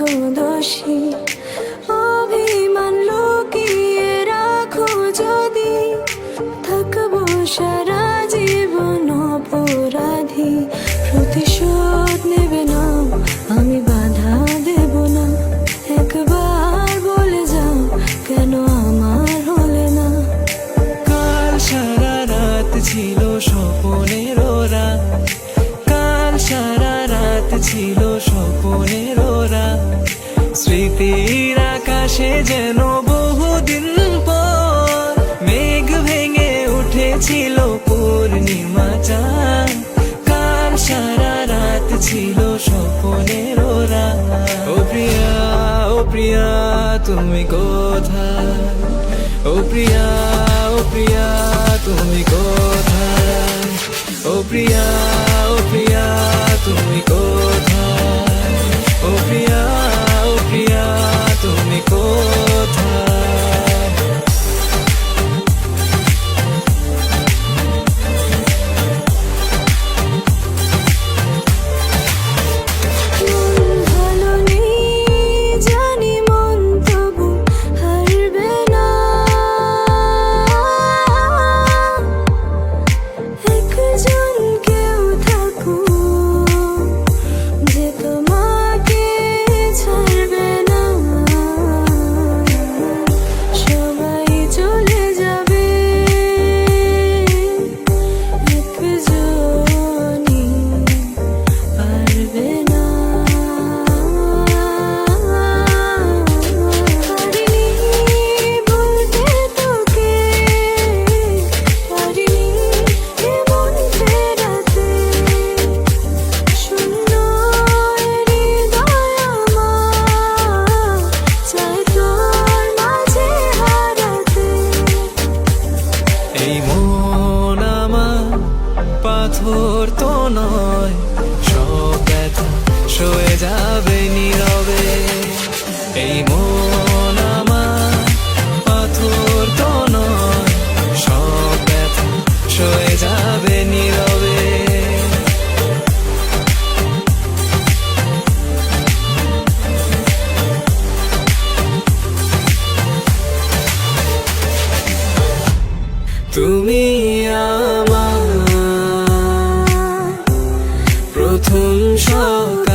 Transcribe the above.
ভালোবাসি অভিমান লুকিয়ে রাখো যদি। থাকব সারা জীবন অপরাধী। প্রতিশোধ নেবে না, আমি বাধা দেব না। একবার বলে যাও, কেন আমার হলে না? কাল সারা রাত ছিল স্বপনের ওরা। কাল সারা রাত ছিল স্বপনের ওরা। স্মৃতির আকাশে যেন বহুদিন পর মেঘ ভেঙে উঠেছিল পূর্ণিমা চাঁদ। কাল সারা রাত ছিল স্বপনের ওরা? ও প্রিয়া ও প্রিয়া, তুমি কোথায়? ও প্রিয়া ও প্রিয়া, তুমি কোথায়? ও প্রিয়া এই মন আমার পাথর তো নয়। সব ব্যথা সয়ে যাবে নীরবে। এই মন তুমি আমার প্রথম শখ